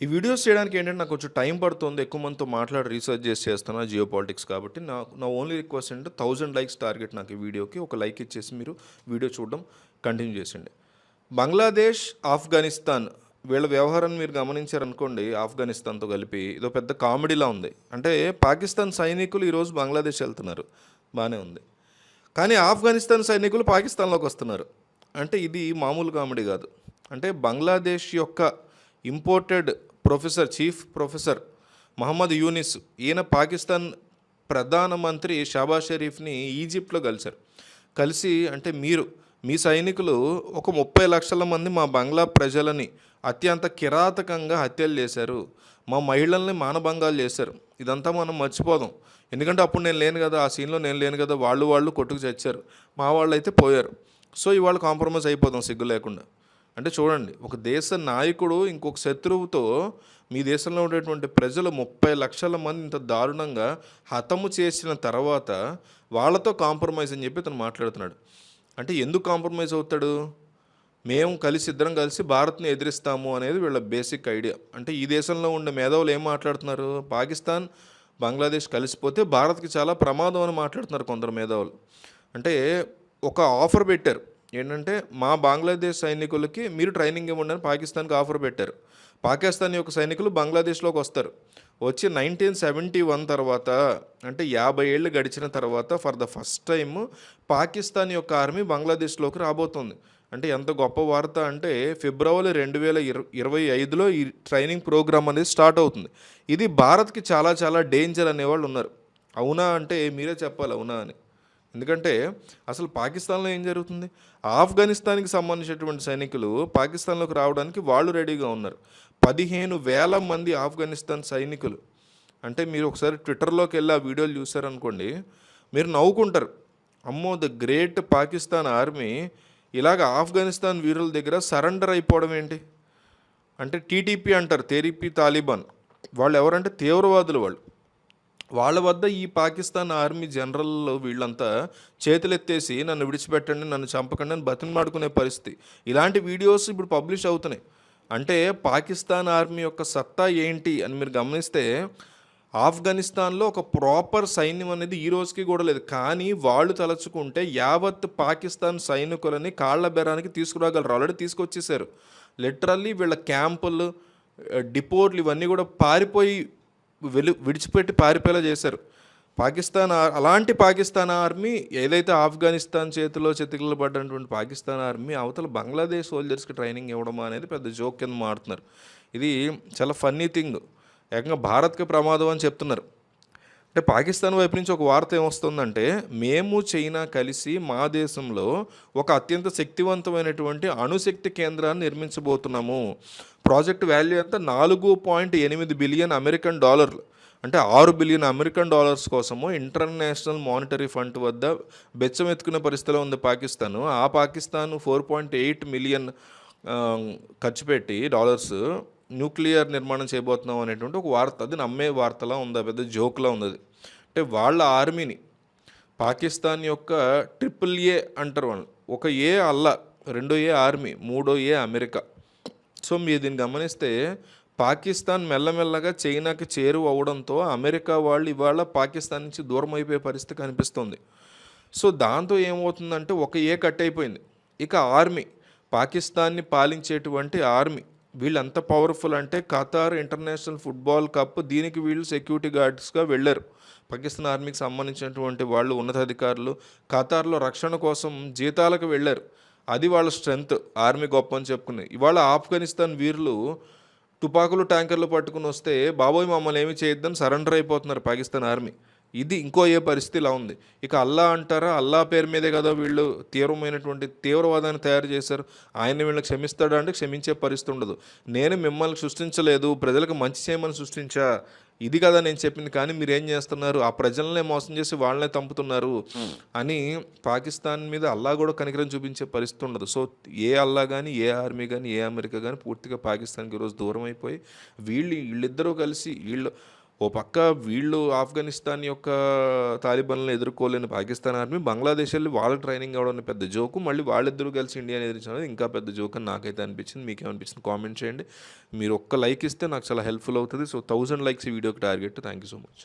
ఈ వీడియోస్ చేయడానికి ఏంటంటే నాకు కొంచెం టైం పడుతుంది ఎక్కువ మందితో మాట్లాడి రీసెర్చ్ చేసి చేస్తున్నా జియో పాలిటిక్స్ కాబట్టి. నా నా ఓన్లీ రిక్వెస్ట్ ఏంటంటే థౌజండ్ లైక్స్ టార్గెట్ నాకు ఈ వీడియోకి ఒక లైక్ ఇచ్చేసి మీరు వీడియో చూడడం కంటిన్యూ చేసిండి. బంగ్లాదేశ్ ఆఫ్ఘనిస్తాన్ వీళ్ళ వ్యవహారాన్ని మీరు గమనించారనుకోండి ఆఫ్ఘనిస్తాన్తో కలిపి ఇదో పెద్ద కామెడీలా ఉంది. అంటే పాకిస్తాన్ సైనికులు ఈరోజు బంగ్లాదేశ్ వెళ్తున్నారు బాగానే ఉంది. కానీ ఆఫ్ఘనిస్తాన్ సైనికులు పాకిస్తాన్లోకి వస్తున్నారు. అంటే ఇది మామూలు కామెడీ కాదు. అంటే బంగ్లాదేశ్ యొక్క imported professor chief professor Muhammad Yunus ఈయన పాకిస్తాన్ ప్రధానమంత్రి షాబా షరీఫ్ని ఈజిప్ట్లో కలిశారు. కలిసి అంటే మీరు మీ సైనికులు ఒక ముప్పై లక్షల మంది మా బంగ్లా ప్రజలని అత్యంత కిరాతకంగా హత్యలు చేశారు. మా మహిళల్ని మానభంగాలు చేశారు. ఇదంతా మనం మర్చిపోదాం. ఎందుకంటే అప్పుడు నేను లేను కదా ఆ సీన్లో నేను లేను కదా వాళ్ళు వాళ్ళు కొట్టుకు చచ్చారు. మా వాళ్ళు అయితే పోయారు. సో ఇవాళ కాంప్రమైజ్ అయిపోదాం సిగ్గు లేకుండా. అంటే చూడండి ఒక దేశ నాయకుడు ఇంకొక శత్రువుతో మీ దేశంలో ఉండేటువంటి ప్రజలు ముప్పై లక్షల మంది ఇంత దారుణంగా హతము చేసిన తర్వాత వాళ్ళతో కాంప్రమైజ్ అని చెప్పి అతను మాట్లాడుతున్నాడు. అంటే ఎందుకు కాంప్రమైజ్ అవుతాడు? మేము కలిసి ఇద్దరం కలిసి భారత్ని ఎదిరిస్తాము అనేది వీళ్ళ బేసిక్ ఐడియా. అంటే ఈ దేశంలో ఉండే మేధావులు ఏం మాట్లాడుతున్నారు? పాకిస్తాన్ బంగ్లాదేశ్ కలిసిపోతే భారత్కి చాలా ప్రమాదం అని మాట్లాడుతున్నారు కొందరు మేధావులు. అంటే ఒక ఆఫర్ పెట్టారు. ఏంటంటే మా బంగ్లాదేశ్ సైనికులకి మీరు ట్రైనింగ్ ఇవ్వండి అని పాకిస్తాన్కి ఆఫర్ పెట్టారు. పాకిస్తాన్ యొక్క సైనికులు బంగ్లాదేశ్లోకి వస్తారు. వచ్చి నైన్టీన్ సెవెంటీ వన్ తర్వాత అంటే యాభై ఏళ్ళు గడిచిన తర్వాత for the first time Pakistan యొక్క ఆర్మీ బంగ్లాదేశ్లోకి రాబోతుంది. అంటే ఎంత గొప్ప వార్త అంటే ఫిబ్రవరి రెండు వేల ఇర- ఇరవై ఐదులో ఈ ట్రైనింగ్ ప్రోగ్రామ్ అనేది స్టార్ట్ అవుతుంది. ఇది భారత్కి చాలా చాలా డేంజర్ అనేవాళ్ళు ఉన్నారు. అవునా అంటే మీరే చెప్పాలి అవునా అని. ఎందుకంటే అసలు పాకిస్తాన్లో ఏం జరుగుతుంది? ఆఫ్ఘనిస్తాన్కి సంబంధించినటువంటి సైనికులు పాకిస్తాన్లోకి రావడానికి వాళ్ళు రెడీగా ఉన్నారు. పదిహేను వేల మంది ఆఫ్ఘనిస్తాన్ సైనికులు. అంటే మీరు ఒకసారి ట్విట్టర్లోకి వెళ్ళి ఆ వీడియోలు చూసారనుకోండి మీరు నవ్వుకుంటారు. అమ్మో ద గ్రేట్ పాకిస్తాన్ ఆర్మీ ఇలాగ ఆఫ్ఘనిస్తాన్ వీరుల దగ్గర సరెండర్ అయిపోవడం ఏంటి? అంటే టీటీపీ అంటారు తేరీపీ తాలిబాన్. వాళ్ళు ఎవరంటే తీవ్రవాదులు వాళ్ళు. వాళ్ళ వద్ద ఈ పాకిస్తాన్ ఆర్మీ జనరల్ వీళ్ళంతా చేతులెత్తేసి నన్ను విడిచిపెట్టండి నన్ను చంపకండి అని బతిమాడుకునే పరిస్థితి. ఇలాంటి వీడియోస్ ఇప్పుడు పబ్లిష్ అవుతున్నాయి. అంటే పాకిస్తాన్ ఆర్మీ యొక్క సత్తా ఏంటి అని మీరు గమనిస్తే ఆఫ్ఘనిస్తాన్లో ఒక ప్రాపర్ సైన్యం అనేది ఈ రోజుకి కూడా లేదు. కానీ వాళ్ళు తలుచుకుంటే యావత్ పాకిస్తాన్ సైనికులని కాళ్ళ బెరానికి తీసుకురాగలరు. ఆల్రెడీ తీసుకొచ్చేసారు లిటరల్లీ వీళ్ళ క్యాంపులు డిపోర్లు ఇవన్నీ కూడా పారిపోయి వెలు విడిచిపెట్టి పారిపోయేలా చేశారు. పాకిస్తాన్ అలాంటి పాకిస్తాన్ ఆర్మీ ఏదైతే ఆఫ్ఘనిస్తాన్ చేతిలో చెతికిలు పడ్డటువంటి పాకిస్తాన్ ఆర్మీ అవతల బంగ్లాదేశ్ సోల్జర్స్కి ట్రైనింగ్ ఇవ్వడం అనేది పెద్ద జోక్ కింద మారుతున్నారు. ఇది చాలా ఫన్నీ థింగ్ ఏకంగా భారత్కి ప్రమాదం అని చెప్తున్నారు. అంటే పాకిస్తాన్ వైపు నుంచి ఒక వార్త ఏమొస్తుందంటే మేము చైనా కలిసి మా దేశంలో ఒక అత్యంత శక్తివంతమైనటువంటి అణుశక్తి కేంద్రాన్ని నిర్మించబోతున్నాము. ప్రాజెక్ట్ వాల్యూ ఎంత? నాలుగు పాయింట్ ఎనిమిది బిలియన్ అమెరికన్ డాలర్లు. అంటే ఆరు బిలియన్ అమెరికన్ డాలర్స్ కోసము ఇంటర్నేషనల్ మానిటరీ ఫండ్ వద్ద బెచ్చమెత్తుకునే పరిస్థితిలో ఉంది పాకిస్తాన్. ఆ Pakistan four point eight million ఖర్చు పెట్టి డాలర్స్ న్యూక్లియర్ నిర్మాణం చేయబోతున్నాం అనేటువంటి ఒక వార్త. అది నమ్మే వార్తలా ఉంది పెద్ద జోక్లా ఉంది అది. అంటే వాళ్ళ ఆర్మీని పాకిస్తాన్ యొక్క ట్రిపుల్ ఏ అంటారు వాళ్ళు ఒక ఏ అల్లా రెండో ఏ ఆర్మీ మూడో ఏ అమెరికా. సో మీరు దీన్ని గమనిస్తే పాకిస్తాన్ మెల్లమెల్లగా చైనాకి చేరువ అవడంతో అమెరికా వాళ్ళు ఇవాళ పాకిస్తాన్ నుంచి దూరం అయిపోయే పరిస్థితి కనిపిస్తుంది. సో దాంతో ఏమవుతుందంటే ఒక ఏ కట్ అయిపోయింది ఇక ఆర్మీ పాకిస్తాన్ని పాలించేటువంటి ఆర్మీ వీళ్ళు ఎంత పవర్ఫుల్ అంటే ఖతార్ ఇంటర్నేషనల్ ఫుట్బాల్ కప్ దీనికి వీళ్ళు సెక్యూరిటీ గార్డ్స్గా వెళ్ళారు. పాకిస్తాన్ ఆర్మీకి సంబంధించినటువంటి వాళ్ళు ఉన్నతాధికారులు ఖతార్లో రక్షణ కోసం జీతాలకు వెళ్ళారు. అది వాళ్ళ స్ట్రెంగ్త్ ఆర్మీ గొప్ప అని చెప్పుకుని ఇవాళ ఆఫ్ఘనిస్తాన్ వీరులు తుపాకులు ట్యాంకర్లు పట్టుకుని వస్తే బాబోయ్ మమ్మల్ని ఏమి చేయొద్దని సరెండర్ అయిపోతున్నారు పాకిస్తాన్ ఆర్మీ. ఇది ఇంకో ఏ పరిస్థితి ఇలా ఉంది. ఇక అల్లా అంటారా? అల్లా పేరు మీదే కదా వీళ్ళు తీవ్రమైనటువంటి తీవ్రవాదాన్ని తయారు చేశారు. ఆయన వీళ్ళని క్షమిస్తాడా అంటే క్షమించే పరిస్థితి ఉండదు. నేను మిమ్మల్ని సృష్టించలేదు ప్రజలకు మంచి చేయమని సృష్టించా. ఇది కదా నేను చెప్పింది. కానీ మీరు ఏం చేస్తున్నారు? ఆ ప్రజలనే మోసం చేసి వాళ్ళనే చంపుతున్నారు అని పాకిస్తాన్ మీద అల్లా కూడా కనికరం చూపించే పరిస్థితి ఉండదు. సో ఏ అల్లా కానీ ఏ ఆర్మీ కానీ ఏ అమెరికా కానీ పూర్తిగా పాకిస్తాన్కి ఈరోజు దూరం అయిపోయి వీళ్ళు వీళ్ళిద్దరూ కలిసి వీళ్ళు ఓ పక్క వీళ్ళు ఆఫ్ఘనిస్తాన్ యొక్క తాలిబన్లను ఎదుర్కోలేని పాకిస్తాన్ ఆర్మీ బంగ్లాదేశ్ వెళ్ళి వాళ్ళ ట్రైనింగ్ అవ్వడం పెద్ద జోకు. మళ్ళీ వాళ్ళిద్దరూ కలిసి ఇండియాని ఎదిరించడం ఇంకా పెద్ద జోక్ అని నాకైతే అనిపించింది. మీకేమనిపించింది కామెంట్ చేయండి. మీరు ఒక్క లైక్ ఇస్తే నాకు చాలా హెల్ప్ఫుల్ అవుతుంది. సో థౌజండ్ లైక్స్ ఈ వీడియోకి target. Thank you so much.